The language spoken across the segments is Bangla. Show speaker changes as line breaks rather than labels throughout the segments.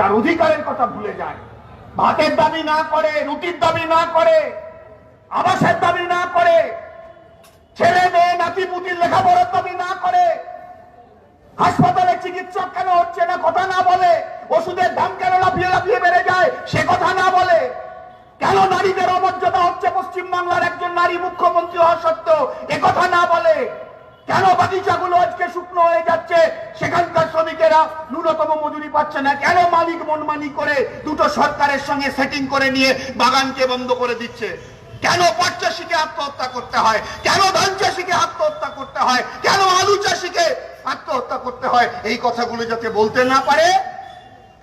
তার অধিকারের কথা ভুলে যায়। ভাতের দাবি না করে, রুটির দাবি না করে, আবাসের দাবি না করে, ছেলে মেয়ে, নাতি পুতির লেখাপড়ার দাবি না করে, হাসপাতালে চিকিৎসক কেন হচ্ছে না কথা না বলে, ওষুধের দাম কেন লাফিয়ে লাফিয়ে বেড়ে যায়, সে কথা না বলে, কেন নারীদের অমর্যাদা হচ্ছে পশ্চিমবাংলার একজন নারী মুখ্যমন্ত্রী হওয়া সত্ত্বেও কথা না বলে? কেন বাগিচাগুলো আজকে শুকনো হয়ে যাচ্ছে? সেখানকার শ্রমিকেরা ন্যূনতম মজুরি পাচ্ছে না। কেন মালিক মনমানি করে দুটো সরকারের সঙ্গে সেটিং করে নিয়ে বাগানকে বন্ধ করে দিচ্ছে? কেন পাট চাষিকে আত্মহত্যা করতে হয়? কেন ধান চাষিকে আত্মহত্যা করতে হয়? কেন আলু চাষিকে আত্মহত্যা করতে হয়? এই কথাগুলো যাতে বলতে না পারে,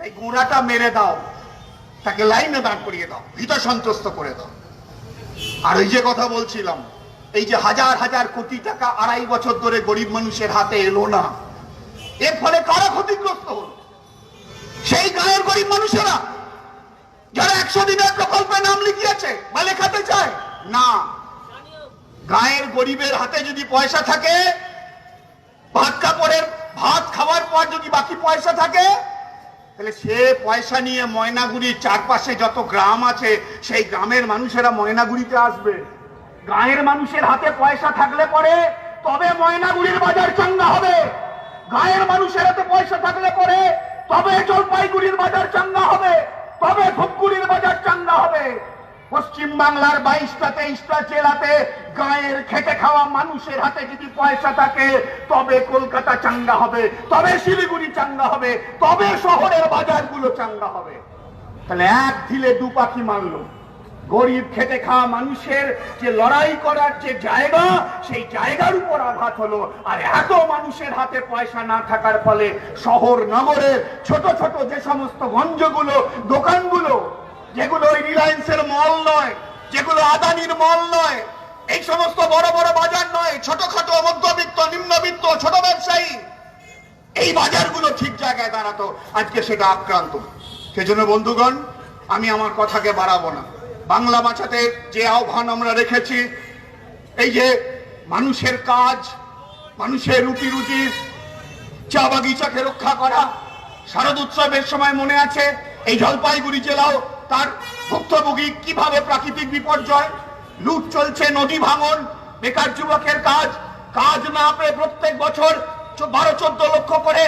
এই গোড়াটা মেরে দাও। তাকে লাইনে দাঁড় করিয়ে দাও। ভীত সন্ত্রস্ত করে দাও। আর ওই যে কথা বলছিলাম এই যে হাজার হাজার কোটি টাকা আড়াই বছর ধরে গরিব মানুষের হাতে এলো না। এর ফলে কারা ক্ষতিগ্রস্ত হল? সেই গায়ের গরিব মানুষেরা যারা একশো দিনের প্রকল্পে নাম লিখিয়েছে বা লেখাতে চায়, না। গায়ের গরিবের হাতে যদি পয়সা থাকে, ভাত কাপড়ের, ভাত খাওয়ার পর যদি বাকি পয়সা থাকে, তাহলে সে পয়সা নিয়ে ময়নাগুড়ির চারপাশে যত গ্রাম আছে, সেই গ্রামের মানুষেরা ময়নাগুড়িতে আসবে। গায়ের মানুষের হাতে পয়সা থাকলে পরে, তবে ময়নাগুড়ির বাজার চাঙ্গা হবে। গায়ের মানুষের হাতে পয়সা থাকলে পরে, তবে জলপাইগুড়ির বাজার চাঙ্গা হবে। তবে ধূপগুড়ির বাজার চাঙ্গা হবে। পশ্চিম বাংলার বাইশটা, তেইশটা জেলাতে গায়ের খেটে খাওয়া মানুষের হাতে যদি পয়সা থাকে, তবে কলকাতা চাঙ্গা হবে, তবে শিলিগুড়ি চাঙ্গা হবে, তবে শহরের বাজারগুলো চাঙ্গা হবে। তাহলে এক ঢিলে দু পাখি মারলো। গরিব খেটে খাওয়া মানুষের যে লড়াই করার যে জায়গা, সেই জায়গার উপর আঘাত হলো। আর এত মানুষের হাতে পয়সা না থাকার ফলে শহর নগরের ছোট ছোট যে সমস্ত গঞ্জগুলো, দোকানগুলো, যেগুলো ওই রিলায়েন্সের মল নয়, যেগুলো আদানির মল নয়, এই সমস্ত বড় বড় বাজার নয়, ছোটখাটো মধ্যবিত্ত নিম্নবিত্ত, ছোট ব্যবসায়ী, এই বাজারগুলো ঠিক জায়গায় দাঁড়াতো। আজকে সেটা আক্রান্ত। সেজন্য বন্ধুগণ, আমি আমার কথাকে বাড়াবো না। বাংলা বাঁচাতে যে আহ্বান আমরা রেখেছি, এই যে মানুষের কাজ, মানুষের রুটি রুটি চা বাগিচাকে রক্ষা করা, শারদ উৎসবের সময় মনে আছে, এই জলপাইগুড়ি জেলাও তার ভুক্তভোগী কীভাবে প্রাকৃতিক বিপর্যয়, লুট চলছে নদী ভাঙন, বেকার যুবকের কাজ কাজ না পেয়ে প্রত্যেক বছর বারো, চোদ্দ লক্ষ করে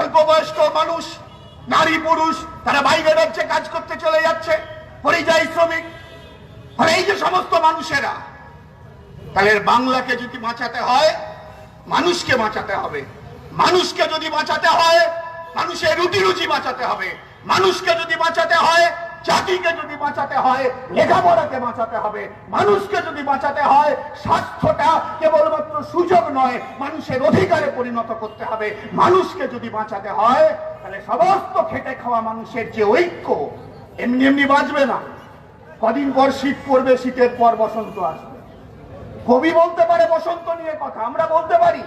অল্প বয়স্ক মানুষ, নারী, পুরুষ, তারা বাইরে রাজ্যে কাজ করতে চলে যাচ্ছে। পরিযায়ী শ্রমিক, আর এই যে সমস্ত মানুষেরা, তাহলে বাংলাকে যদি বাঁচাতে হয়, মানুষকে বাঁচাতে হবে। মানুষকে যদি বাঁচাতে হয়, মানুষের রুটি রুচি বাঁচাতে হবে। মানুষকে যদি বাঁচাতে হয়, জাতিকে যদি বাঁচাতে হয় লেখাপড়াকে বাঁচাতে হবে। মানুষকে যদি বাঁচাতে হয়, স্বাস্থ্যটা কেবলমাত্র সুযোগ নয়, মানুষের অধিকারে পরিণত করতে হবে। মানুষকে যদি বাঁচাতে হয়, তাহলে সমস্ত খেটে খাওয়া মানুষের যে ঐক্য এমনি এমনি বাঁচবে না। কদিন পর শীত পড়বে, শীতের পর বসন্ত আসবে। কবি বলতে পারে বসন্ত নিয়ে কথা, আমরা বলতে পারি।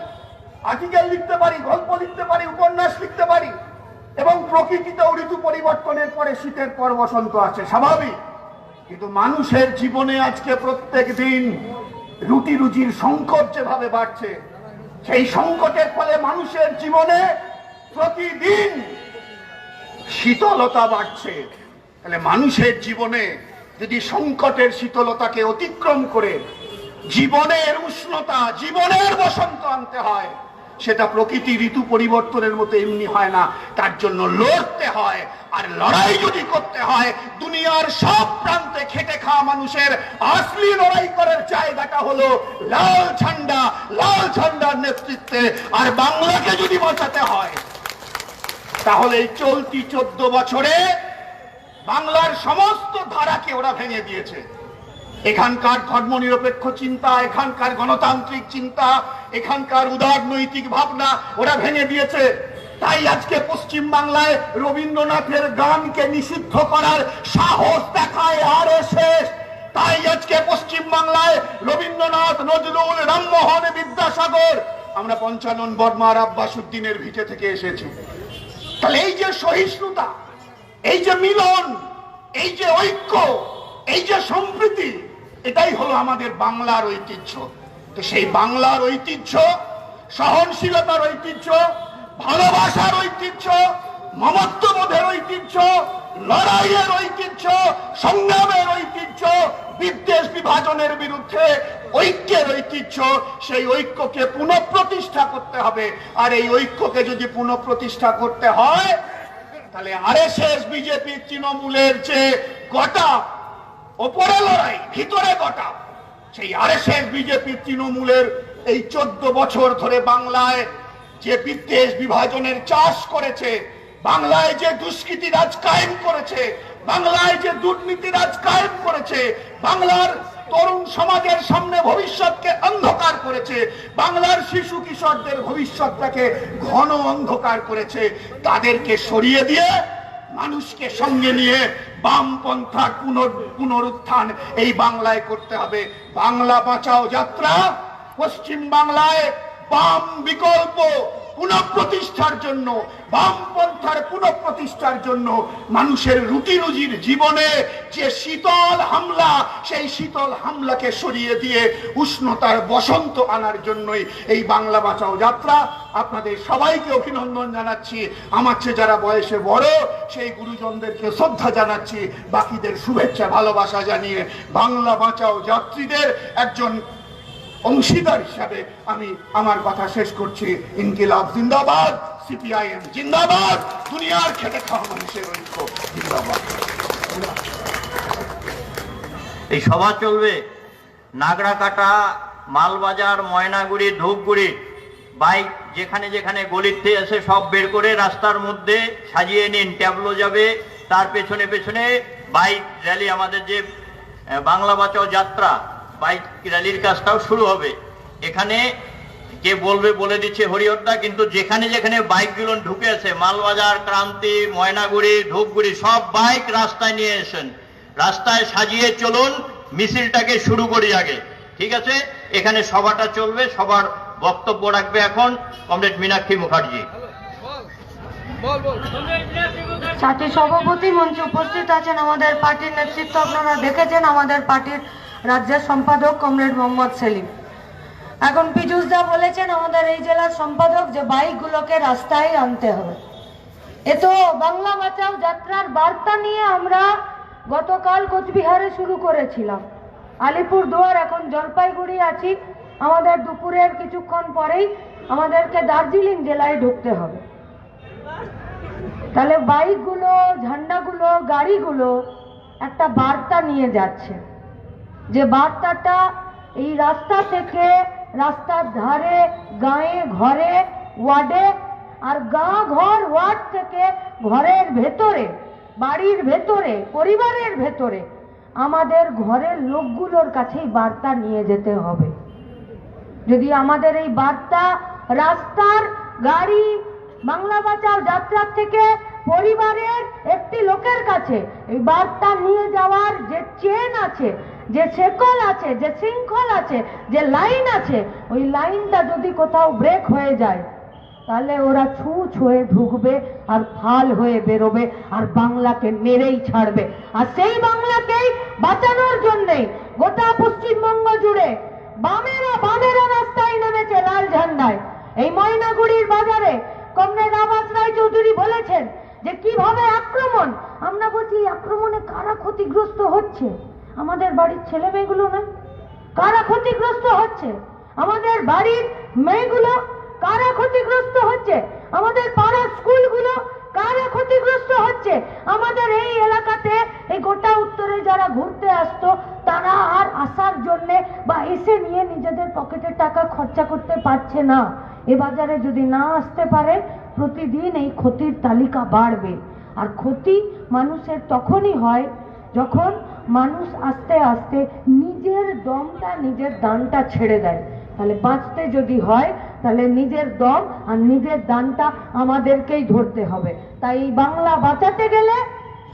আর্টিকেল লিখতে পারি, গল্প লিখতে পারি, উপন্যাস লিখতে পারি। এবং প্রকৃতিতেও ঋতু পরিবর্তনের পরে শীতের পর বসন্ত আছে স্বাভাবিক। কিন্তু মানুষের জীবনে আজকে প্রত্যেক দিন রুটি রুজির সংকট যেভাবে বাড়ছে, সেই সংকটের ফলে মানুষের জীবনে প্রতিদিন শীতলতা বাড়ছে। তাহলে মানুষের জীবনে যদি সংকটের শীতলতাকে অতিক্রম করে জীবনের উষ্ণতা, জীবনের বসন্ত আনতে হয়, সেটা প্রকৃতি ঋতু পরিবর্তনের মতো এমনি হয় না। তার জন্য লড়তে হয়, আর লড়াই যদি করতে হয়, দুনিয়ার সব প্রান্তে খেটে খাওয়া মানুষের আসলি লড়াই করার জায়গাটা হলো লাল ঝান্ডা। লাল ঝান্ডার নেতৃত্বে আর বাংলাকে যদি বাঁচাতে হয়, তাহলে চলতি চোদ্দ বছরে বাংলার সমস্ত ধারাকে ওরা ভেঙে দিয়েছে। এখানকার ধর্মনিরপেক্ষ চিন্তা, এখানকার গণতান্ত্রিক চিন্তা, এখানকার উদার নৈতিক ভাবনা ওরা ভেঙে দিয়েছে। তাই আজকে পশ্চিম বাংলায় রবীন্দ্রনাথের গানকে নিষিদ্ধ করার সাহস দেখায় আর শেষ তাই আজকে পশ্চিম বাংলায় রবীন্দ্রনাথ, নজরুল, রামমোহন, বিদ্যাসাগর, আমরা পঞ্চানন বর্মার আব্বাসুদ্দিনের ভিটে থেকে এসেছি। তাহলে এই যে সহিষ্ণুতা এই যে মিলন, এই যে ঐক্য, এই যে সম্প্রীতি, এটাই হলো আমাদের বাংলার ঐতিহ্য। তো সেই বাংলার ঐতিহ্য, সহনশীলতার ঐতিহ্য, ভালোবাসার ঐতিহ্য, মমত্ববোধের ঐতিহ্য, লড়াইয়ের ঐতিহ্য, সংগ্রামের ঐতিহ্য, বিদ্বেষ বিভাজনের বিরুদ্ধে ঐক্যের ঐতিহ্য, সেই ঐক্যকে পুনঃপ্রতিষ্ঠা করতে হবে। আর এই ঐক্যকে যদি পুনঃপ্রতিষ্ঠা করতে হয় তাহলে আরএসএস, বিজেপি, তৃণমূলের যে গোটা ওপরে লড়াই, ভিতরে গোটা, সেই আরএসএস, বিজেপি, তৃণমূলের এই চোদ্দ বছর ধরে বাংলায় যে বিদ্বেষ বিভাজনের চাষ করেছে, বাংলায় যে দুষ্কৃতি রাজ কায়েম করেছে, বাংলায় যে দুর্নীতি রাজ কায়েম করেছে, বাংলার তরুণ সমাজের সামনে ভবিষ্যৎকে অন্ধকার করেছে। বাংলার শিশু কিশোরদের ভবিষ্যৎটাকে ঘন অন্ধকার করেছে। তাদেরকে সরিয়ে দিয়ে মানুষকে সঙ্গে নিয়ে বামপন্থার পুনর পুনরুত্থান এই বাংলায় করতে হবে। বাংলা বাঁচাও যাত্রা, পশ্চিম বাংলায় বাম বিকল্প। পুনঃপ্রতিষ্ঠার জন্য, বামপন্থার পুনঃপ্রতিষ্ঠার জন্য মানুষের রুটি রুজির জীবনে যে শীতল হামলা, সেই শীতল হামলাকে সরিয়ে দিয়ে উষ্ণতার বসন্ত আনার জন্যই এই বাংলা বাঁচাও যাত্রা। আপনাদের সবাইকে অভিনন্দন জানাচ্ছি। আমার চেয়ে যারা বয়সে বড়, সেই গুরুজনদেরকে শ্রদ্ধা জানাচ্ছি। বাকিদের শুভেচ্ছা, ভালোবাসা জানিয়ে বাংলা বাঁচাও যাত্রীদের একজন অংশীদার হিসাবে আমি আমার কথা শেষ করছি। ইনকিলাব জিন্দাবাদ, সিপিআইএম জিন্দাবাদ, দুনিয়ার খেটে খাওয়া মানুষের ঐক্য জিন্দাবাদ।
এই সভা চলবে নাগরাকাটা মালবাজার, ময়নাগুড়ি, ধূপগুড়ি, বাইক যেখানে যেখানে গলিতে এসে সব বের করে রাস্তার মধ্যে সাজিয়ে নিন, ট্যাবলো যাবে, তার পেছনে পেছনে বাইক, র্যালি, আমাদের যে বাংলা বাঁচাও যাত্রা বাইক র্যালির কাজটাও শুরু হবে। এখানে কে বলবে বলে দিচ্ছে হরিহরদা কিন্তু যেখানে যেখানে বাইকগুলো ঢুকে আছে মালবাজার, ক্রান্তি, ময়নাগুড়ি, ধূপগুড়ি, সব বাইক রাস্তায় নিয়ে এসেন রাস্তায় সাজিয়ে চলুন, মিছিলটাকে শুরু করি আগে। ঠিক আছে? এখানে সভাটা চলবে, সবার বক্তব্য রাখবে এখন কমরেড মীনাক্ষী মুখার্জি।
সাথী সভাপতি মঞ্চে উপস্থিত আছেন আমাদের পার্টির নেতৃত্ব। আপনারা দেখেছেন আমাদের পার্টির রাজ্যের সম্পাদক কমরেড মোহাম্মদ সেলিম। এখন পীযুষ দা বলেছেন, আমাদের এই জেলার সম্পাদক যে বাইকগুলোকে রাস্তায় আনতে হবে। এ তো বাংলা বাঁচাও যাত্রার বার্তা নিয়ে আমরা গতকাল কোচবিহারে শুরু করেছিলাম। আলিপুর দুয়ার এখন জলপাইগুড়ি আছি। আমাদের দুপুরের কিছুক্ষণ পরেই আমাদেরকে দার্জিলিং জেলায় ঢুকতে হবে। তাহলে বাইকগুলো, ঝান্ডাগুলো, গাড়িগুলো একটা বার্তা নিয়ে যাচ্ছে। যে বার্তাটা এই রাস্তা থেকে রাস্তার ধারে, গায়ে, ঘরে, ওয়ার্ডে আর গা, ঘর, ওয়ার্ড থেকে ঘরের ভেতরে, বাড়ির ভেতরে, পরিবারের ভেতরে আমাদের ঘরের লোকগুলোর কাছেই বার্তা নিয়ে যেতে হবে। যদি আমাদের এই বার্তা রাস্তার গাড়ি, বাংলা বাঁচাও যাত্রার থেকে পরিবারের একটি লোকের কাছে এই বার্তা নিয়ে যাওয়ার যে চেন আছে যে শেকল আছে, যে শৃঙ্খল আছে, যে লাইন আছে, ওই লাইনটা যদি কোথাও ব্রেক হয়ে যায়, তাহলে ওরা ছু ছুঁয়ে ঢুকবে আর ফাল হয়ে বেরোবে আর বাংলাকে মেরেই ছাড়বে। আর সেই বাংলাকেই বাঁচানোর জন্যেই গোটা পশ্চিমবঙ্গ জুড়ে বামেরা বামেরা রাস্তায় নেমেছে লাল ঝান্ডায়। এই ময়নাগুড়ির বাজারে কমরেড আবাস রায় চৌধুরী বলেছেন যে কীভাবে আক্রমণ? আমরা বলছি আক্রমণে কারা ক্ষতিগ্রস্ত হচ্ছে? আমাদের বাড়ির ছেলে মেয়েগুলো না? কারা ক্ষতিগ্রস্ত হচ্ছে? আমাদের বাড়ির মেয়েগুলো কারা ক্ষতিগ্রস্ত হচ্ছে? আমাদের পাড়ার স্কুলগুলো কারা ক্ষতিগ্রস্ত হচ্ছে? আমাদের এই এলাকাতে, এই গোটা উত্তরে যারা ঘুরতে আসতো, তারা আর আসার জন্য বা এসে নিয়ে নিজেদের পকেটের টাকা খরচা করতে পারছে না। এ বাজারে যদি না আসতে পারে, প্রতিদিন এই ক্ষতির তালিকা বাড়বে। আর ক্ষতি মানুষের তখনই হয় যখন মানুষ আস্তে আস্তে নিজের দমটা, নিজের দানটা ছেড়ে দেয়। তাহলে বাঁচতে যদি হয়, তাহলে নিজের দম আর নিজের দানটা আমাদেরকেই ধরতে হবে। তাই এই বাংলা বাঁচাতে গেলে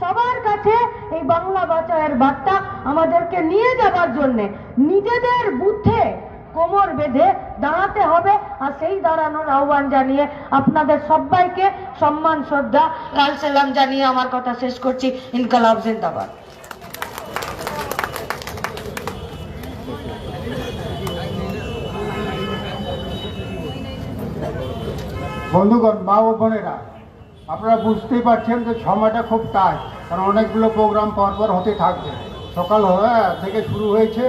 সবার কাছে এই বাংলা বাঁচায়ের বার্তা আমাদেরকে নিয়ে যাবার জন্যে নিজেদের বুদ্ধে কোমর বেঁধে দাঁড়াতে হবে আর সেই দাঁড়ানোর আহ্বান জানিয়ে আপনাদের সবাইকে সম্মান, শ্রদ্ধা, লাল সালাম জানিয়ে আমার কথা শেষ করছি। ইনকালাব জিন্দাবাদ।
বন্ধুগণ, মা ও বোনেরা, আপনারা বুঝতেই পারছেন যে সময়টা খুব টাইট কারণ অনেকগুলো প্রোগ্রাম পরপর হতে থাকবে। সকাল থেকে শুরু হয়েছে।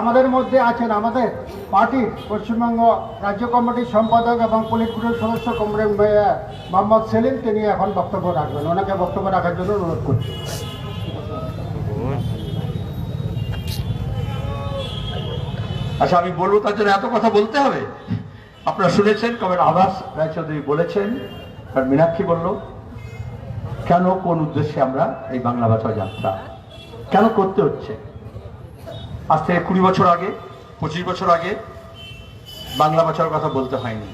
আমাদের মধ্যে আছেন আমাদের পার্টির পশ্চিমবঙ্গ রাজ্য কমিটির সম্পাদক এবং পুলিশ ব্যুরোর সদস্য কমরেড মোহাম্মদ সেলিম, তিনি এখন বক্তব্য রাখবেন। ওনাকে বক্তব্য রাখার জন্য অনুরোধ করছি।
আচ্ছা আমি বলব তার জন্য এত কথা বলতে হবে? আপনারা শুনেছেন কবে আবাস রায়চৌধুরী বলেছেন আর মীনাক্ষী বলল, কেন, কোন উদ্দেশ্যে আমরা এই বাংলা বাঁচাও যাত্রা? কেন করতে হচ্ছে? আজ থেকে কুড়ি বছর আগে, পঁচিশ বছর আগে বাংলা বাঁচানোর কথা বলতে হয়নি,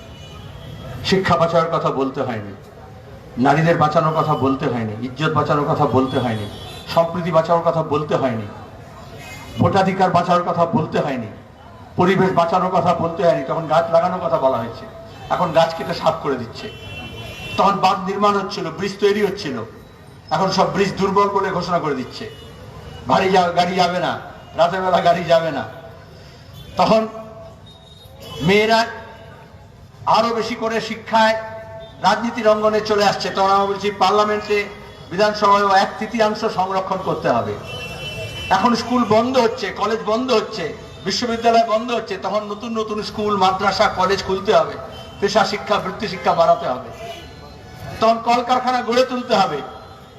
শিক্ষা বাঁচানোর কথা বলতে হয়নি, নারীদের বাঁচানোর কথা বলতে হয়নি, ইজ্জত বাঁচানোর কথা বলতে হয়নি, সম্প্রীতি বাঁচানোর কথা বলতে হয়নি, ভোটাধিকার বাঁচানোর কথা বলতে হয়নি পরিবেশ বাঁচানোর কথা বলতে হয়নি, তখন গাছ লাগানোর কথা বলা হয়েছে। এখন গাছ কেটে সাফ করে দিচ্ছে। তখন বাঁধ নির্মাণ হচ্ছিল, ব্রিজ তৈরি হচ্ছিল। এখন সব ব্রিজ দুর্বল বলে ঘোষণা করে দিচ্ছে। ভারী গাড়ি যাবে না রাতের বেলা গাড়ি যাবে না। তখন মেয়েরা আরও বেশি করে শিক্ষায় রাজনীতির অঙ্গনে চলে আসছে। তখন আমরা বলছি, পার্লামেন্টে বিধানসভায় এক তৃতীয়াংশ সংরক্ষণ করতে হবে। এখন স্কুল বন্ধ হচ্ছে, কলেজ বন্ধ হচ্ছে। বিশ্ববিদ্যালয় বন্ধ হচ্ছে, তখন নতুন নতুন স্কুল, মাদ্রাসা, কলেজ খুলতে হবে। পেশা শিক্ষা, বৃত্তি শিক্ষা বাড়াতে হবে। তখন কলকারখানা গড়ে তুলতে হবে।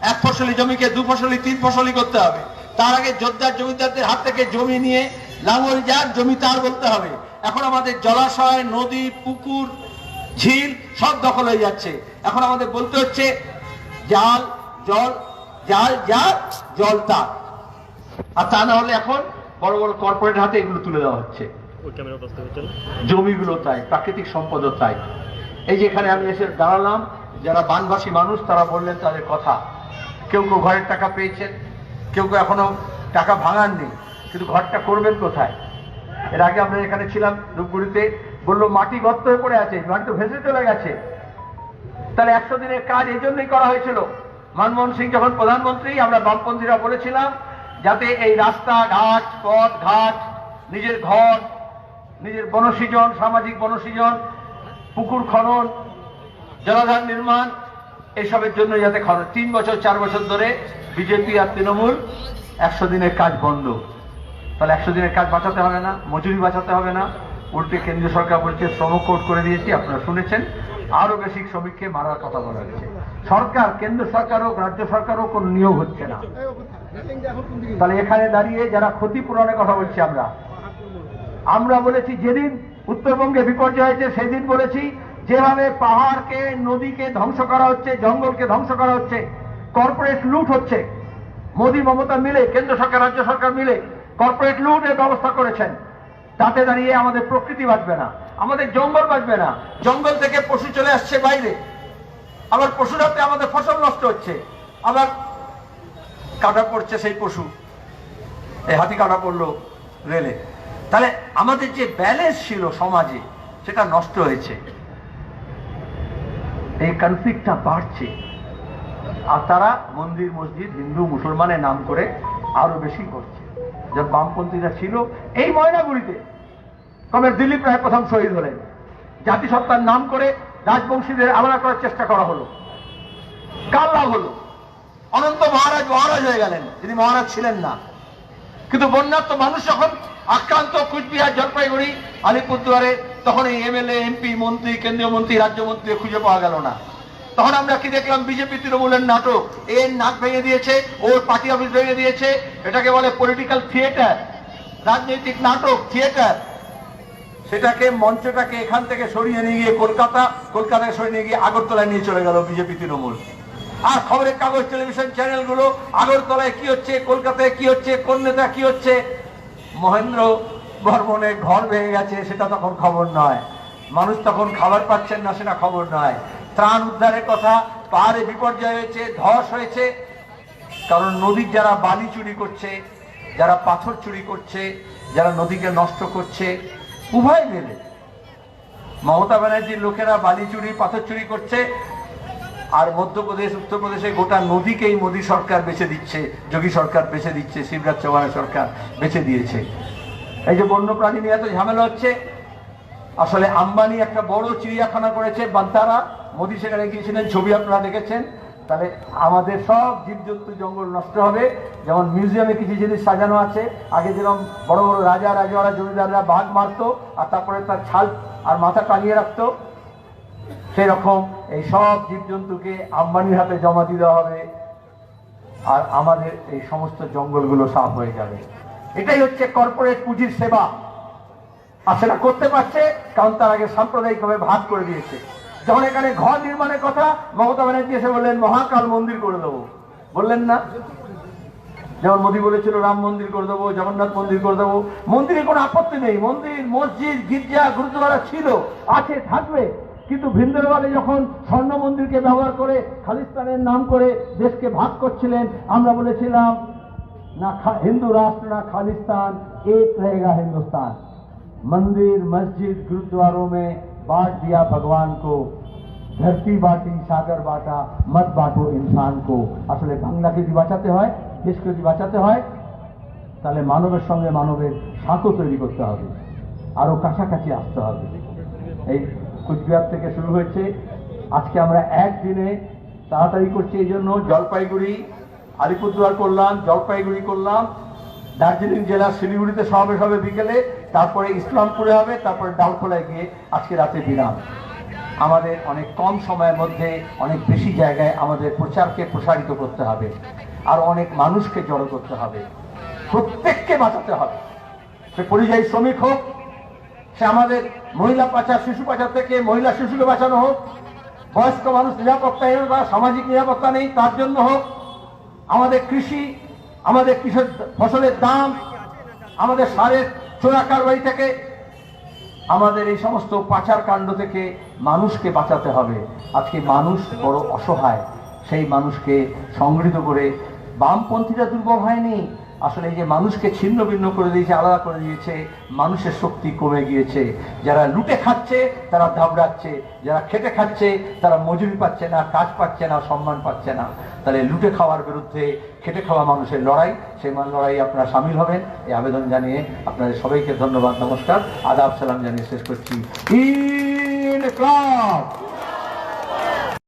এক ফসলি জমিকে দু ফসলি, তিন ফসলি করতে হবে। তার আগে যোদ্ধার জমিদারদের হাত থেকে জমি নিয়ে লাঙল যার জমি তার বলতে হবে। এখন আমাদের জলাশয়, নদী, পুকুর, ঝিল সব দখল হয়ে যাচ্ছে। এখন আমাদের বলতে হচ্ছে, জাল, জল, জাল যার জল তার। আর তা না হলে এখন বড় বড় কর্পোরেট হাতে এগুলো তুলে দেওয়া হচ্ছে। জমিগুলো তাই প্রাকৃতিক সম্পদও তাই। এই যে এখানে আমি এসে দাঁড়ালাম যারা বানবাসী মানুষ তারা বললেন তাদের কথা। কেউ কেউ ঘরের টাকা পেয়েছেন কেউ কেউ এখনও টাকা ভাঙাননি কিন্তু ঘরটা করবেন কোথায়? এর আগে আমরা এখানে ছিলাম ধূপগুড়িতে বলল মাটি গর্ত হয়ে পড়ে আছে মাটি তো ভেসে চলে গেছে। তাহলে একশো দিনের কাজ এই জন্যই করা হয়েছিল। মনমোহন সিং যখন প্রধানমন্ত্রী আমরা বামপন্থীরা বলেছিলাম যাতে এই রাস্তা ঘাট পথ ঘাট নিজের ঘর, নিজের বনসৃজন, সামাজিক বনসৃজন, পুকুর খনন, জলাধার নির্মাণ, এসবের জন্য যাতে খরচ। তিন বছর, চার বছর ধরে বিজেপি আর তৃণমূল একশো দিনের কাজ বন্ধ। তাহলে একশো দিনের কাজ বাঁচাতে হবে না, মজুরি বাঁচাতে হবে না। উল্টে কেন্দ্রীয় সরকার বলছে শ্রম কোড করে দিয়েছি, আপনারা শুনেছেন। আরও বেশি শ্রমিককে মারার কথা বলা হয়েছে। সরকার, কেন্দ্র সরকার হোক, রাজ্য সরকারও কোনো নিয়োগ হচ্ছে না। তাহলে এখানে দাঁড়িয়ে যারা ক্ষতিপূরণের কথা বলছি আমরা আমরা বলেছি যেদিন উত্তরবঙ্গে বিপর্যয় হয়েছে, সেদিন বলেছি, যেভাবে পাহাড়কে, নদীকে ধ্বংস করা হচ্ছে, জঙ্গলকে ধ্বংস করা হচ্ছে কর্পোরেট লুট হচ্ছে, মোদী, মমতা মিলে, কেন্দ্র সরকার, রাজ্য সরকার মিলে কর্পোরেট লুটের ব্যবস্থা করেছেন। তাতে দাঁড়িয়ে আমাদের প্রকৃতি বাঁচবে না, আমাদের জঙ্গল বাঁচবে না। জঙ্গল থেকে পশু চলে আসছে বাইরে। আবার পশুরাতে আমাদের ফসল নষ্ট হচ্ছে। আবার কাটা পড়ছে সেই পশু। এই হাতি কাটা পড়ল রেলে। তাহলে আমাদের যে ব্যালেন্স ছিল সমাজে, সেটা নষ্ট হয়েছে। এই কনফ্লিক্টটা বাড়ছে। আর তারা মন্দির, মসজিদ, হিন্দু, মুসলমানের নাম করে আরও বেশি করছে। যখন বামপন্থীরা ছিল এই ময়নাগুড়িতে কবে দিলীপ রায় প্রথম শহীদ হলেন। জাতিসত্তার নাম করে রাজবংশীদের আলাদা করার চেষ্টা করা হলো। কার লাভ হলো। অনন্ত মহারাজ মহারাজ হয়ে গেলেন, যিনি মহারাজ ছিলেন না। কিন্তু বন্যার তো মানুষ যখন আক্রান্ত কুচবিহার, জলপাইগুড়ি, আলিপুরদুয়ারে তখন এই এমএলএ, এমপি, মন্ত্রী, কেন্দ্রীয় মন্ত্রী, রাজ্যমন্ত্রী খুঁজে পাওয়া গেল না। তখন আমরা কি দেখলাম? বিজেপি তৃণমূলের নাটক। এর নাক ভেঙে দিয়েছে, ওর পার্টি অফিস ভেঙে দিয়েছে, এটাকে বলে পলিটিক্যাল থিয়েটার রাজনৈতিক নাটক থিয়েটার সেটাকে, মঞ্চটাকে এখান থেকে সরিয়ে নিয়ে গিয়ে কলকাতা, কলকাতায় সরিয়ে নিয়ে গিয়ে আগরতলায় নিয়ে চলে গেল বিজেপি তৃণমূল। আর খবরের কাগজ টেলিভিশন চ্যানেলগুলো আগরতলায় কি হচ্ছে, কলকাতায় কি হচ্ছে, কোন নেতা কি হচ্ছে? মহেন্দ্র বর্মনের ঘর ভেঙে গেছে, সেটা তখন খবর নয়। মানুষ তখন খাবার পাচ্ছেন না, সেটা খবর নয়। ত্রাণ উদ্ধারের কথা পাহাড়ে বিপর্যয় হয়েছে, ধস হয়েছে। কারণ নদীর যারা বালি চুরি করছে, যারা পাথর চুরি করছে, যারা নদীকে নষ্ট করছে, উভয় মিলে মমতা ব্যানার্জির লোকেরা বালি চুরি, পাথর চুরি করছে আর মধ্যপ্রদেশ, উত্তরপ্রদেশে গোটা নদীকেই মোদী সরকার বেছে দিচ্ছে, যোগী সরকার বেছে দিচ্ছে, শিবরাজ চৌহানের সরকার বেছে দিয়েছে। এই যে বন্যপ্রাণী নিয়ে এত ঝামেলা হচ্ছে, আসলে আম্বানি একটা বড় চিড়িয়াখানা করেছে বান্তারা মোদী সেখানে গিয়েছিলেন, ছবি আপনারা দেখেছেন। তাহলে আমাদের সব জীবজন্তু জঙ্গল নষ্ট হবে। যেমন মিউজিয়ামে কিছু জিনিস সাজানো আছে। আগে যেরকম বড় বড় রাজা রাজওয়ারা জমিদাররা বাঘ মারতো, আর তারপরে তার ছাল আর মাথা টাঙিয়ে রাখতো। সেরকম এই সব জীবজন্তুকে আম্বানির হাতে জমা দিতে হবে। আর আমাদের এই সমস্ত জঙ্গলগুলো সাফ হয়ে যাবে। এটাই হচ্ছে কর্পোরেট পুঁজির সেবা। আর সেটা করতে পারছে, কারণ তার আগে সাম্প্রদায়িকভাবে ভাগ করে দিয়েছে। যখন এখানে ঘর নির্মাণের কথা মমতা ব্যানার্জি এসে বললেন মহাকাল মন্দির করে দেবো বললেন না যেমন মোদী বলেছিল রাম মন্দির করে দেবো জগন্নাথ মন্দির করে দেবো মন্দিরে কোনো আপত্তি নেই মন্দির মসজিদ গির্জা গুরুদ্বারা ছিল আছে থাকবে কিন্তু ভিন্দেরওয়ালে যখন স্বর্ণ মন্দিরকে ব্যবহার করে খালিস্তানের নাম করে দেশকে ভাগ করছিলেন আমরা বলেছিলাম ना खा- हिंदू राष्ट्र ना खालिस्तान एक रहेगा हिंदुस्तान मंदिर मस्जिद गुरुद्वारों में बांट दिया भगवान को ধরতি বাটি সাগর বাটা মত বাটো ইনসানকে আসলে বাংলাকে যদি বাঁচাতে হয় দেশকে যদি বাঁচাতে হয় তাহলে মানবের সঙ্গে মানবের সাঁকো তৈরি করতে হবে আরো কাছাকাছি আসতে হবে এই কুচবিহার থেকে শুরু হয়েছে আজকে আমরা একদিনে তাড়াতাড়ি করছি এই জন্য জলপাইগুড়ি আলিপুরদুয়ার করলাম জলপাইগুড়ি করলাম দার্জিলিং জেলার শিলিগুড়িতে সমাবেশ হবে বিকেলে, তারপরে ইসলামপুরে হবে, তারপরে ডালখোলায় গিয়ে আজকে রাতে বিরাম। আমাদের অনেক কম সময়ের মধ্যে, অনেক বেশি জায়গায় আমাদের প্রচারকে প্রসারিত করতে হবে, আর অনেক মানুষকে জড়ো করতে হবে, প্রত্যেককে বাঁচাতে হবে। সে পরিযায়ী শ্রমিক হোক, সে আমাদের মহিলা পাচার, শিশু পাচার থেকে মহিলা শিশুকে বাঁচানো হোক, বয়স্ক মানুষ নিরাপত্তা বা সামাজিক নিরাপত্তা নেই, তার জন্য হোক, আমাদের কৃষি আমাদের কৃষক ফসলের দাম, আমাদের সারের চোরা কারবারি থেকে, আমাদের এই সমস্ত পাচার কাণ্ড থেকে মানুষকে বাঁচাতে হবে। আজকে মানুষ বড় অসহায়। সেই মানুষকে সংগৃহীত করে বামপন্থীরা দুর্বল হয়নি। আসলে এই যে মানুষকে ছিন্ন ভিন্ন করে দিয়েছে, আলাদা করে দিয়েছে, মানুষের শক্তি কমে গিয়েছে। যারা লুটে খাচ্ছে, তারা দাবড়াচ্ছে যারা খেটে খাচ্ছে, তারা মজুরি পাচ্ছে না, কাজ পাচ্ছে না, সম্মান পাচ্ছে না। তাহলে লুটে খাওয়ার বিরুদ্ধে খেটে খাওয়া মানুষের লড়াই, সেই মান লড়াই আপনারা সামিল হবেন। এই আবেদন জানিয়ে আপনাদের সবাইকে ধন্যবাদ, নমস্কার। আদাব সালাম জানিয়ে শেষ করছি।